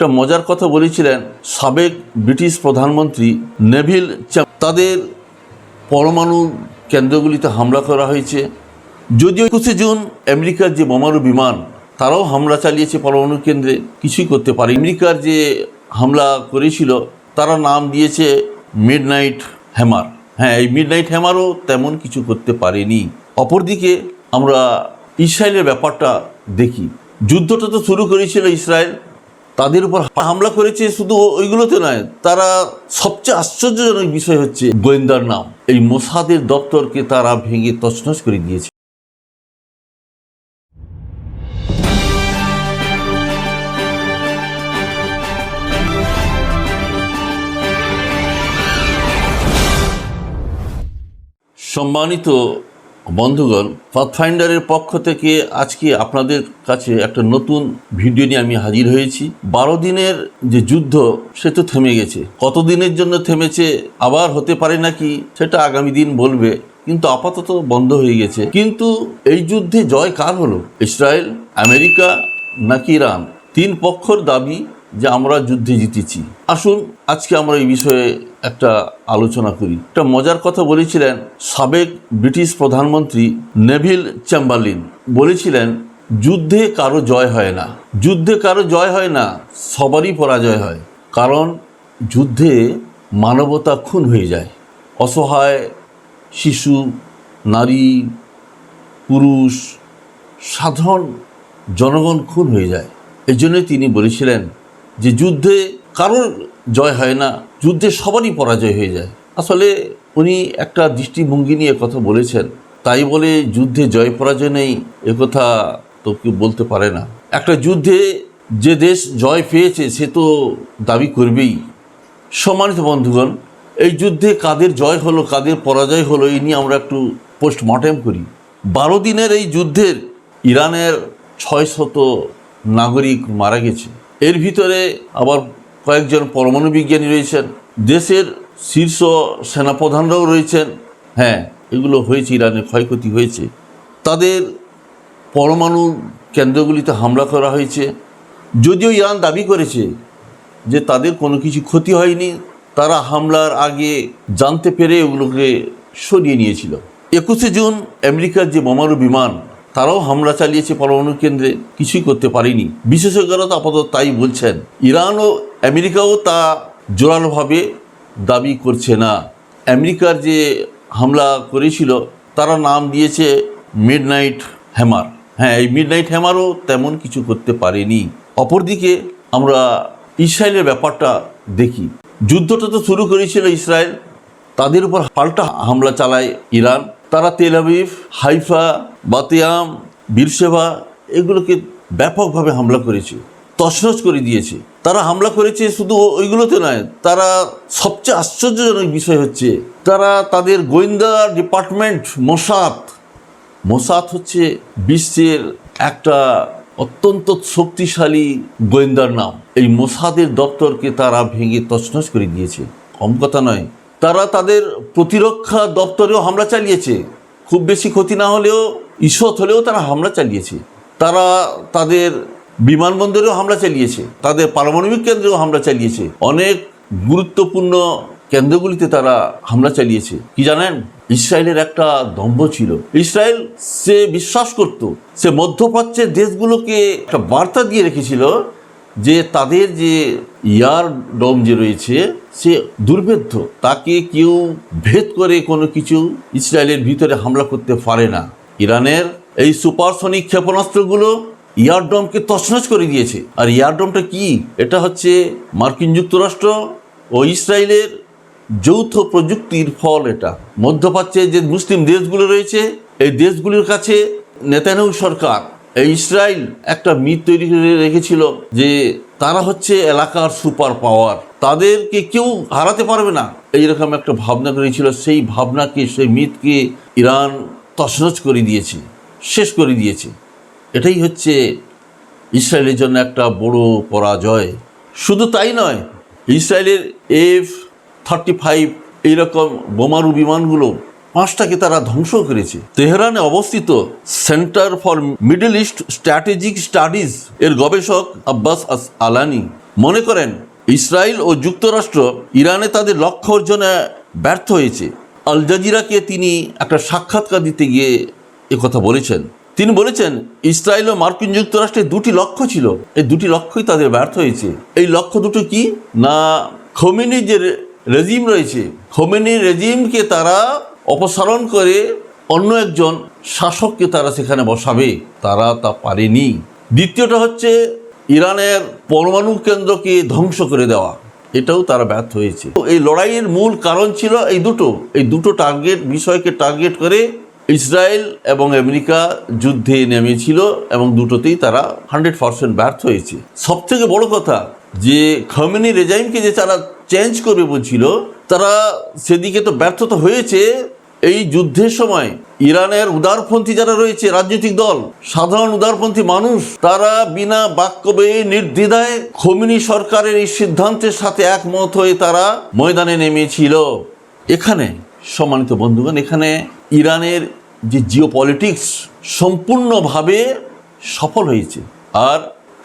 একটা মজার কথা বলেছিলেন সাবেক ব্রিটিশ প্রধানমন্ত্রী নেভিল তাদের পরমাণু কেন্দ্রগুলিতে হামলা করা হয়েছে। যদিও একুশে জুন আমেরিকার যে বোমারু বিমান, তারাও হামলা চালিয়েছে পরমাণু কেন্দ্রে, কিছুই করতে পারে আমেরিকার যে হামলা করেছিল, তারা নাম দিয়েছে মিড নাইট হ্যামার। হ্যাঁ এই মিড নাইট হ্যামারও তেমন কিছু করতে পারেনি। অপরদিকে আমরা ইসরায়েলের ব্যাপারটা দেখি। যুদ্ধটা তো শুরু করেছিল ইসরায়েল তাদের উপর হামলা করেছে শুধু ওইগুলোতে নয়, তারা সবচেয়ে আশ্চর্যজনক বিষয় হচ্ছে গোয়েন্দার নাম। এই মোসাদের দপ্তরকে তারা ভেঙে তছনছ করে দিয়েছে। সম্মানিত বন্ধুগণ পাথফাইন্ডারের পক্ষ থেকে আজকে আপনাদের কাছে একটা নতুন ভিডিও নিয়ে আমি হাজির হয়েছি। বারো দিনের যে যুদ্ধ, সে তো থেমে গেছে। কতদিনের জন্য থেমেছে, আবার হতে পারে নাকি, সেটা আগামী দিন বলবে। কিন্তু আপাতত বন্ধ হয়ে গেছে। কিন্তু এই যুদ্ধে জয় কার হলো? ইসরায়েল, আমেরিকা নাকি ইরান? তিন পক্ষর দাবি যে আমরা যুদ্ধে জিতেছি। আসুন, আজকে আমরা এই বিষয়ে একটা আলোচনা করি। একটা মজার কথা বলেছিলেন সাবেক ব্রিটিশ প্রধানমন্ত্রী নেভিল চ্যাম্বারলিন। বলেছিলেন, যুদ্ধে কারও জয় হয় না। যুদ্ধে কারও জয় হয় না, সবারই পরাজয় হয়। কারণ যুদ্ধে মানবতা খুন হয়ে যায়। অসহায় শিশু, নারী, পুরুষ, সাধারণ জনগণ খুন হয়ে যায়। এই জন্যই তিনি বলেছিলেন যে, যুদ্ধে কারোর জয় হয় না যুদ্ধে সবারই পরাজয় হয়ে যায়। আসলে উনি একটা দৃষ্টিভঙ্গি নিয়ে কথা বলেছেন। তাই বলে যুদ্ধে জয় পরাজয় নেই একথা তো কেউ বলতে পারে না। একটা যুদ্ধে যে দেশ জয় পেয়েছে, সে তো দাবি করবেই। সম্মানিত বন্ধুগণ, এই যুদ্ধে কাদের জয় হলো, কাদের পরাজয় হলো, এই নিয়ে আমরা একটু পোস্টমর্টেম করি। বারো দিনের এই যুদ্ধের ইরানের ছয় শত নাগরিক মারা গেছে। এর ভিতরে আবার কয়েকজন পরমাণু বিজ্ঞানী রয়েছেন। দেশের শীর্ষ সেনাপ্রধানরাও রয়েছেন। হ্যাঁ এগুলো হয়েছে, ইরানের ক্ষয়ক্ষতি হয়েছে। তাদের পরমাণু কেন্দ্রগুলিতে হামলা করা হয়েছে। যদিও ইরান দাবি করেছে যে তাদের কোনো কিছু ক্ষতি হয়নি, তারা হামলার আগে জানতে পেরে ওগুলোকে সরিয়ে নিয়েছিল। একুশে জুন আমেরিকার যে বোমারু বিমান তারাও হামলা চালিয়েছে পরমাণু কেন্দ্রে, কিছুই করতে পারেনি। বিশেষজ্ঞরা তো আপাতত তাই বলছেন। ইরান ও আমেরিকাও তা জোরালোভাবে দাবি করছে না। আমেরিকার যে হামলা করেছিল, তারা নাম দিয়েছে মিড নাইট হ্যামার। হ্যাঁ এই মিড নাইট হ্যামারও তেমন কিছু করতে পারেনি। অপরদিকে আমরা ইসরায়েলের ব্যাপারটা দেখি। যুদ্ধটা তো শুরু করেছিল ইসরায়েল, তাদের উপর পাল্টা হামলা চালায় ইরান। তারা তেল আবিব, হাইফা, বাতিয়াম, বীরসেবা এগুলোকে ব্যাপকভাবে হামলা করেছে, তছনছ করে দিয়েছে। তারা হামলা করেছে শুধু ওইগুলোতে নয়, তারা সবচেয়ে আশ্চর্যজনক বিষয় হচ্ছে, তারা তাদের গোয়েন্দা ডিপার্টমেন্ট মোসাদ মোসাদ হচ্ছে বিশ্বের একটা অত্যন্ত শক্তিশালী গোয়েন্দার নাম। এই মোসাদের দপ্তরকে তারা ভেঙে তছনছ করে দিয়েছে। কম কথা নয় তারা তাদের প্রতিরক্ষা দপ্তরেও হামলা চালিয়েছে। খুব বেশি ক্ষতি না হলেও, ঈষৎ হলেও তারা হামলা চালিয়েছে। তারা তাদের বিমানবন্দরেও হামলা চালিয়েছে। তাদের পারমাণবিক কেন্দ্রেও হামলা চালিয়েছে। অনেক গুরুত্বপূর্ণ কেন্দ্রগুলিতে তারা হামলা চালিয়েছে। কি জানেন? ইসরায়েলের একটা দম্ভ ছিল। ইসরায়েল সে বিশ্বাস করত, সে মধ্যপ্রাচ্যের দেশগুলোকে একটা বার্তা দিয়ে রেখেছিল যে তাদের যে ইয়ার ডোম যে রয়েছে, সে দুর্ভেদ্য। তাকে কেউ ভেদ করে কোনো কিছু ইসরায়েলের ভিতরে হামলা করতে পারে না। ইরানের এই সুপারসনিক ক্ষেপণাস্ত্রগুলো ইয়ারডমকে তছনছ করে দিয়েছে। আর ইয়ারডমটা কি? এটা হচ্ছে মার্কিন যুক্তরাষ্ট্র ও ইসরায়েলের যৌথ প্রযুক্তির ফল এটা। মধ্যপ্রাচ্যে যে মুসলিম দেশগুলো রয়েছে, এই দেশগুলির কাছে নেতানিয়াহু সরকার এই ইসরায়েল একটা মিথ তৈরি করে রেখেছিল যে তারা হচ্ছে এলাকার সুপার পাওয়ার। তাদেরকে কেউ হারাতে পারবে না। এইরকম একটা ভাবনা করেছিল। সেই ভাবনাকে, সেই মিথকে ইরান তছনছ করে দিয়েছে, শেষ করে দিয়েছে। এটাই হচ্ছে ইসরায়েলের জন্য একটা বড় পরাজয়। শুধু তাই নয় ইসরায়েলের এফ থার্টি ফাইভ এইরকম বোমারু বিমানগুলো পাঁচটাকে তারা ধ্বংস করেছে। তেহরানে অবস্থিত center for middle east strategic studies এর গবেষক আব্বাস আস আলানি মনে করেন, ইসরায়েল ও যুক্তরাষ্ট্র ইরানে তাদের লক্ষ্য অর্জনে ব্যর্থ হয়েছে। আল জাজিরাকে তিনি একটা সাক্ষাৎকার দিতে গিয়ে কথা বলেছেন। তিনি বলেছেন, ইসরায়েল ও মার্কিন যুক্তরাষ্ট্রের দুটি লক্ষ্য ছিল। এই দুটি লক্ষ্যই তাদের ব্যর্থ হয়েছে। এই লক্ষ্য দুটো কি? না খোমেনি যে রেজিম রয়েছে। খোমেনি রেজিমকে তারা অপসারণ করে অন্য একজন শাসককে তারা সেখানে বসাবে, তারা তা পারেনি। দ্বিতীয়টা হচ্ছে, ইরানের পরমাণু কেন্দ্রকে ধ্বংস করে দেওয়া। এটাও তারা ব্যর্থ হয়েছে। এই লড়াইয়ের মূল কারণ ছিল এই দুটো। এই দুটো টার্গেট বিষয়কে টার্গেট করে ইসরায়েল এবং আমেরিকা যুদ্ধে নেমেছিল এবং দুটোতেই তারা হান্ড্রেড পার্সেন্ট ব্যর্থ হয়েছে। সব থেকে বড় কথা, যে খমেনি রেজাইমকে যে তারা চেঞ্জ করবে বলছিল, তারা সেদিকে তো ব্যর্থতা হয়েছে এই যুদ্ধের সময় ইরানের উদারপন্থী যারা রয়েছে, রাজনৈতিক দল, সাধারণ উদারপন্থী মানুষ, তারা বিনা বাক্য বেয়ে নির্দ্বিধায় খমিনি সরকারের এই সিদ্ধান্তের সাথে একমত হয়ে তারা ময়দানে নেমেছিল। এখানে, সম্মানিত বন্ধুগণ, এখানে ইরানের যে জিও পলিটিক্স সম্পূর্ণভাবে সফল হয়েছে। আর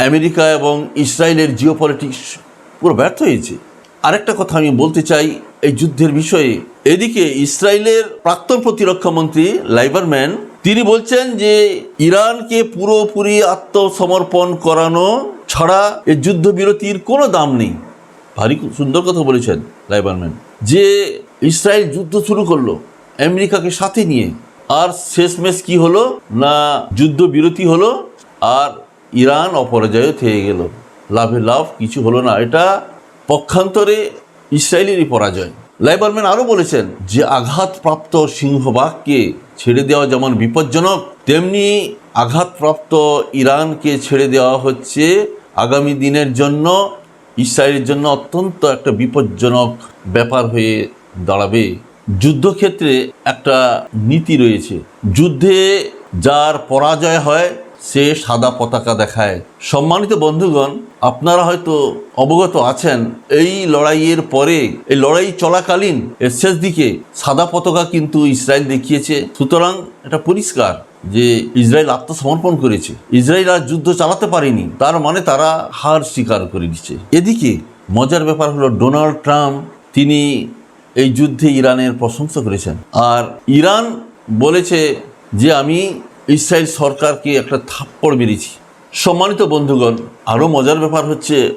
আমেরিকা এবং ইসরায়েলের জিও পলিটিক্স পুরো ব্যর্থ হয়েছে। আরেকটা কথা আমি বলতে চাই এই যুদ্ধের বিষয়ে। এদিকে ইসরায়েলের প্রাক্তন প্রতিরক্ষা মন্ত্রী লাইবারম্যান, তিনি বলছেন যে ইরানকে পুরোপুরি আত্মসমর্পণ করানো ছাড়া এই যুদ্ধবিরতির কোনো দাম নেই। ভারী সুন্দর কথা বলেছেন লাইবারম্যান। যে ইসরায়েল যুদ্ধ শুরু করল, আমেরিকাকে সাথে নিয়ে, আর শেষমেশ কি হলো, না যুদ্ধবিরতি হলো, আর ইরান অপরাজয় থেকে গেল। লাভে লাভ কিছু হলো না। এটা পক্ষান্তরে ইসরায়েলেরই পরাজয়। লাইবারম্যান আরও বলেছেন যে আঘাতপ্রাপ্ত সিংহবাগকে ছেড়ে দেওয়া যেমন বিপজ্জনক, তেমনি আঘাতপ্রাপ্ত ইরানকে ছেড়ে দেওয়া হচ্ছে আগামী দিনের জন্য, ইসরায়েলের জন্য অত্যন্ত একটা বিপজ্জনক ব্যাপার হয়ে দাঁড়াবে। যুদ্ধক্ষেত্রে একটা নীতি রয়েছে। যুদ্ধে যার পরাজয় হয় সে সাদা পতাকা দেখায়। সম্মানিত বন্ধুগণ, আপনারা হয়তো অবগত আছেন, এই লড়াইয়ের পরে, এই লড়াই চলাকালীন এর শেষ দিকে সাদা পতাকা কিন্তু ইসরায়েল দেখিয়েছে। সুতরাং এটা পরিষ্কার যে ইসরায়েল আত্মসমর্পণ করেছে। ইসরায়েল আর যুদ্ধ চালাতে পারেনি, তার মানে তারা হার স্বীকার করে দিচ্ছে এদিকে মজার ব্যাপার হলো, ডোনাল্ড ট্রাম্প, তিনি এই যুদ্ধে ইরানের প্রশংসা করেছেন। আর ইরান বলেছে যে, আমি ইসরায়েল সরকারকে একটা থাপ্পড় মেরেছি। সম্মানিত বন্ধুগণ, আরও মজার ব্যাপার হচ্ছে,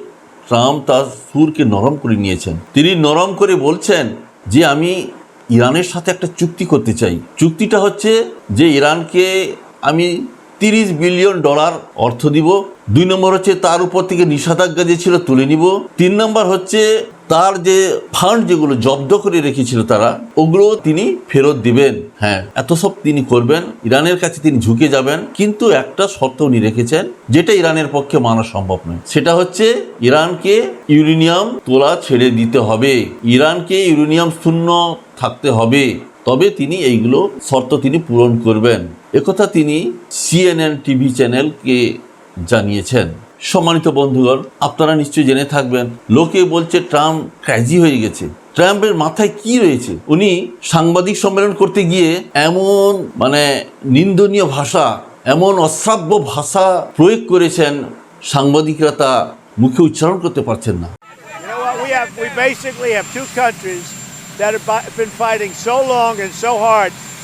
ট্রাম্প তার সুরকে নরম করে নিয়েছেন। তিনি নরম করে বলছেন যে, আমি ইরানের সাথে একটা চুক্তি করতে চাই। চুক্তিটা হচ্ছে যে, ইরানকে আমি তিরিশ বিলিয়ন ডলার অর্থ দিব। দুই নম্বর হচ্ছে, তার উপর থেকে নিষেধাজ্ঞা যে ছিল তুলে নিব। তিন নম্বর হচ্ছে তার যে ফান্ড যেগুলো জব্দ করে রেখেছিল তারা, ওগুলো তিনি ফেরত দিবেন। হ্যাঁ এত সব তিনি করবেন, ইরানের কাছে তিনি ঝুঁকে যাবেন। কিন্তু একটা শর্ত উনি রেখেছেন, যেটা ইরানের পক্ষে মানা সম্ভব নয়। সেটা হচ্ছে ইরানকে ইউরেনিয়াম তোলা ছেড়ে দিতে হবে। ইরানকে ইউরেনিয়াম শূন্য থাকতে হবে। তবে তিনি এইগুলো শর্ত তিনি পূরণ করবেন। একথা তিনি সিএনএন টিভি চ্যানেলকে জানিয়েছেন। সম্মানিত বন্ধুগণ আপনারা নিশ্চয়ই জেনে থাকবেন লোকে বলছে ট্রাম্প ক্র্যাজি হয়ে গেছে ট্রাম্পের মাথায় কি রয়েছে উনি সাংবাদিক সম্মেলন করতে গিয়ে এমন মানে নিন্দনীয় ভাষা এমন অশ্রাব্য ভাষা প্রয়োগ করেছেন সাংবাদিকরা তা মুখে উচ্চারণ করতে পারছেন না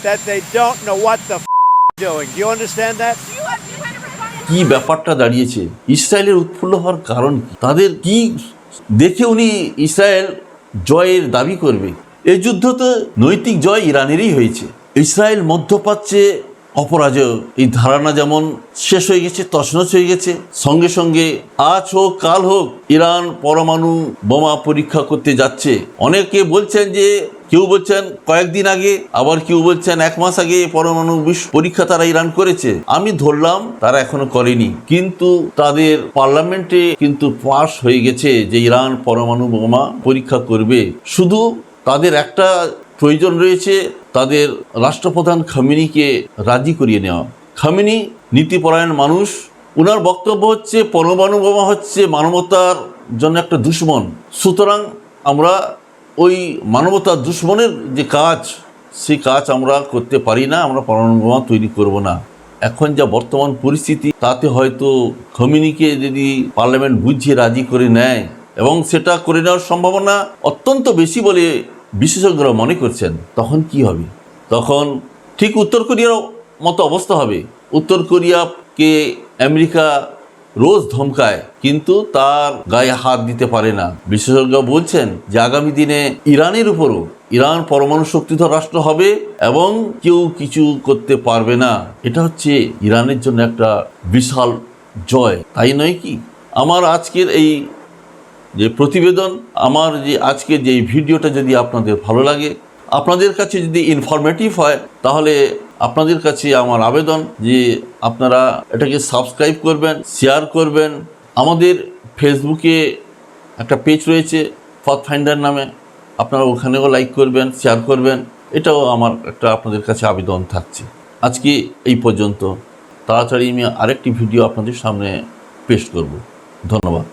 That they don't know what the f- doing. Do you understand that? You have- কি ব্যাপারটা দাঁড়িয়েছে? ইসরায়েলের উৎফুল্ল হওয়ার কারণ কি? তাদের কি দেখে উনি ইসরায়েল জয়ের দাবি করবে? এই যুদ্ধ তো নৈতিক জয় ইরানেরই হয়েছে। ইসরায়েল মধ্যপ্রাচ্যে অপরাজয়। এই ধারণা যেমন শেষ হয়ে গেছে, তছনছ হয়ে গেছে। সঙ্গে সঙ্গে আজ হোক, কাল হোক, ইরান পরমাণু বোমা পরীক্ষা করতে যাচ্ছে। অনেকে বলছেন যে কেউ বলছেন কয়েকদিন আগে, আবার কেউ বলছেন এক মাস আগে পরমাণু পরীক্ষা তারা ইরান করেছে। আমি ধরলাম, তারা এখনও করেনি। কিন্তু তাদের পার্লামেন্টে কিন্তু পাশ হয়ে গেছে যে ইরান পরমাণু বোমা পরীক্ষা করবে। শুধু তাদের একটা প্রয়োজন রয়েছে, তাদের রাষ্ট্রপ্রধান খামিনিকে রাজি করিয়ে নেওয়া। খামিনি নীতিপরায়ণ মানুষ। ওনার বক্তব্য হচ্ছে, পরমাণু বোমা হচ্ছে মানবতার জন্য একটা দুশ্মন। সুতরাং আমরা ওই মানবতার দুশ্মনের যে কাজ, সেই কাজ আমরা করতে পারি না, আমরা পরমাণু বোমা তৈরি করব না। এখন যা বর্তমান পরিস্থিতি, তাতে হয়তো খমিনিকে যদি পার্লামেন্ট বুঝিয়ে রাজি করে নেয় এবং সেটা করে নেওয়ার সম্ভাবনা অত্যন্ত বেশি বলে বিশেষজ্ঞরা মনে করছেন, তখন কি হবে? তখন ঠিক উত্তর কোরিয়ার মতো অবস্থা হবে। উত্তর কোরিয়াকে আমেরিকা রোজ ধমকায়, কিন্তু তার গায়ে হাত দিতে পারে না। বিশেষজ্ঞ বলছেন যে আগামী দিনে ইরানের উপরও, ইরান পরমাণু শক্তিধর রাষ্ট্র হবে এবং কেউ কিছু করতে পারবে না। এটা হচ্ছে ইরানের জন্য একটা বিশাল জয়, তাই নয় কি? আমার আজকের এই যে প্রতিবেদন, আমার যে আজকে যে ভিডিওটা যদি আপনাদের ভালো লাগে, আপনাদের কাছে যদি ইনফরমেটিভ হয়, তাহলে আপনাদের কাছে আমার আবেদন যে আপনারা এটাকে সাবস্ক্রাইব করবেন শেয়ার করবেন। আমাদের ফেসবুকে একটা পেজ রয়েছে পথ ফাইন্ডার নামে। আপনারা ওখানেও লাইক করবেন শেয়ার করবেন। এটাও আমার একটা আপনাদের কাছে আবেদন থাকছে। আজকে এই পর্যন্ত। তাড়াতাড়ি আমি আরেকটি ভিডিও আপনাদের সামনে পেশ করব। ধন্যবাদ।